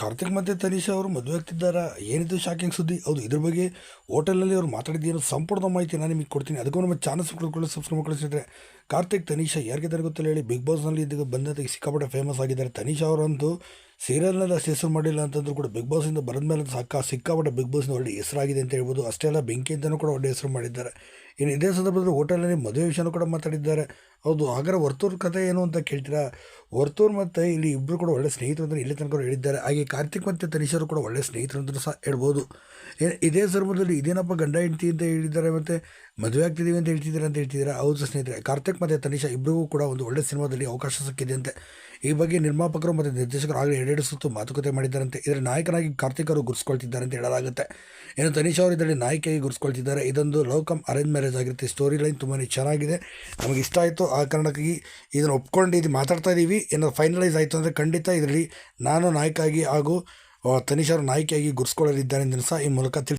ಕಾರ್ತಿಕ್ ಮತ್ತು ತನಿಷಾ ಅವರು ಮದುವೆ ಆಗ್ತಿದ್ದಾರಾ? ಏನಿದು ಶಾಕಿಂಗ್ ಸುದ್ದಿ? ಹೌದು, ಇದ್ರ ಬಗ್ಗೆ ಹೋಟೆಲ್ನಲ್ಲಿ ಅವ್ರು ಮಾತಾಡಿದ್ದೀರೋ ಸಂಪೂರ್ಣ ಮಾಹಿತಿ ನಾನು ನಿಮಗೆ ಕೊಡ್ತೀನಿ. ಅದಕ್ಕೂ ನಮ್ಮ ಚಾನಲ್ಸ್ ಸಬ್ಸ್ಕ್ರೈಬ್ ಸಬ್ಸ್ಕ್ರೈಬ್ ಮಾಡಿಸಿದ್ರೆ ಕಾರ್ತಿಕ್ ತನಿಷಾ ಯಾರಿಗೆ ಗೊತ್ತಿಲ್ಲ ಹೇಳಿ ಬಿಗ್ ಬಾಸ್ನಲ್ಲಿ ಇದ್ದಾಗ ಬಂದ ಸಿಕ್ಕಾಪಟ್ಟೆ ಫೇಮಸ್ ಆಗಿದ್ದಾರೆ. ತನಿಷಾ ಅವರಂತೂ ಸೀರಿಯಲ್ನಲ್ಲಿ ಅಷ್ಟು ಹೆಸರು ಮಾಡಿಲ್ಲ ಅಂತಂದ್ರೂ ಕೂಡ ಬಿಗ್ ಬಾಸಿಂದ ಬರೆದ ಮೇಲೆ ಸಾಕ ಸಿಕ್ಕಾಪಟ್ಟೆ ಬಿಗ್ ಬಾಸ್ನ ಒಳ್ಳೆ ಹೆಸರಾಗಿದೆ ಅಂತ ಹೇಳ್ಬೋದು. ಅಷ್ಟೇ ಅಲ್ಲ, ಬೆಂಕಿ ಅಂತಲೂ ಕೂಡ ಒಳ್ಳೆ ಹೆಸರು ಮಾಡಿದ್ದಾರೆ. ಇನ್ನು ಇದೇ ಸಂದರ್ಭದಲ್ಲಿ ಹೋಟೆಲಲ್ಲಿ ಮದುವೆ ವಿಷಯನೂ ಕೂಡ ಮಾತಾಡಿದ್ದಾರೆ. ಹೌದು, ಹಾಗಾದ್ರೆ ವರ್ತೂರ್ ಕಥೆ ಏನು ಅಂತ ಕೇಳ್ತೀರಾ? ವರ್ತೂರ್ ಮತ್ತು ಇಲ್ಲಿ ಇಬ್ಬರು ಕೂಡ ಒಳ್ಳೆ ಸ್ನೇಹಿತರು ಅಂತ ಇಲ್ಲಿ ತನಕ ಹೇಳಿದ್ದಾರೆ. ಹಾಗೆ ಕಾರ್ತಿಕ್ ಮತ್ತು ತನಿಷರು ಕೂಡ ಒಳ್ಳೆ ಸ್ನೇಹಿತರು ಅಂತ ಸಹ ಹೇಳ್ಬೋದು. ಇದೇ ಸಂದರ್ಭದಲ್ಲಿ ಇದೇನಪ್ಪ ಗಂಡ ಹೆಂಡತಿ ಅಂತ ಹೇಳಿದ್ದಾರೆ ಮತ್ತು ಮದುವೆ ಆಗ್ತಿದ್ದೀವಿ ಅಂತ ಹೇಳ್ತಿದ್ದಾರೆ ಅಂತ ಹೇಳ್ತಿದ್ದೀರಾ? ಹೌದು ಸ್ನೇಹಿತರೆ, ಕಾರ್ತಿಕ್ ಮತ್ತು ತನಿಷಾ ಇಬ್ಬರಿಗೂ ಕೂಡ ಒಂದು ಒಳ್ಳೆ ಸಿನಿಮಾದಲ್ಲಿ ಅವಕಾಶ ಸಿಕ್ಕಿದೆ ಅಂತೆ. ಈ ಬಗ್ಗೆ ನಿರ್ಮಾಪಕರು ಮತ್ತು ನಿರ್ದೇಶಕರು ಆಗಲೇ ಎರಡೆರಡು ಸುತ್ತು ಮಾತುಕತೆ ಮಾಡಿದ್ದಾರಂತೆ. ಇದರ ನಾಯಕನಾಗಿ ಕಾರ್ತಿಕ್ ಅವರು ಗುರುಸ್ಕೊಳ್ತಿದ್ದಾರೆ ಅಂತ ಹೇಳಲಾಗುತ್ತೆ. ಇನ್ನು ತನಿಷ ಅವರು ಇದರಲ್ಲಿ ನಾಯಕಿಯಾಗಿ ಗುರುಸ್ಕೊಳ್ತಿದ್ದಾರೆ ಇದೊಂದು ಲವ್ ಕಮ್ ಅರೇಂಜ್ ಆಗಿರುತ್ತೆ ಸ್ಟೋರಿ ಲೈನ್ ತುಂಬಾ ಚೆನ್ನಾಗಿದೆ. ನಮಗೆ ಇಷ್ಟ ಆಯಿತು. ಆ ಕಾರಣಕ್ಕಾಗಿ ಇದನ್ನು ಒಪ್ಕೊಂಡು ಇದು ಮಾತಾಡ್ತಾ ಇದ್ದೀವಿ ಏನಾದ್ರು ಫೈನಲೈಸ್ ಆಯಿತು ಅಂದರೆ ಖಂಡಿತ ಇದರಲ್ಲಿ ನಾನು ನಾಯಕ ಆಗಿ ಹಾಗೂ ತನಿಷಾರು ತನಿಷಾ ಅವರು ನಾಯಕಿಯಾಗಿ ಗುರುಸ್ಕೊಳ್ಳಲಿದ್ದಾರೆ ಎಂದು ಸಹ ಈ ಮೂಲಕ ತಿಳಿ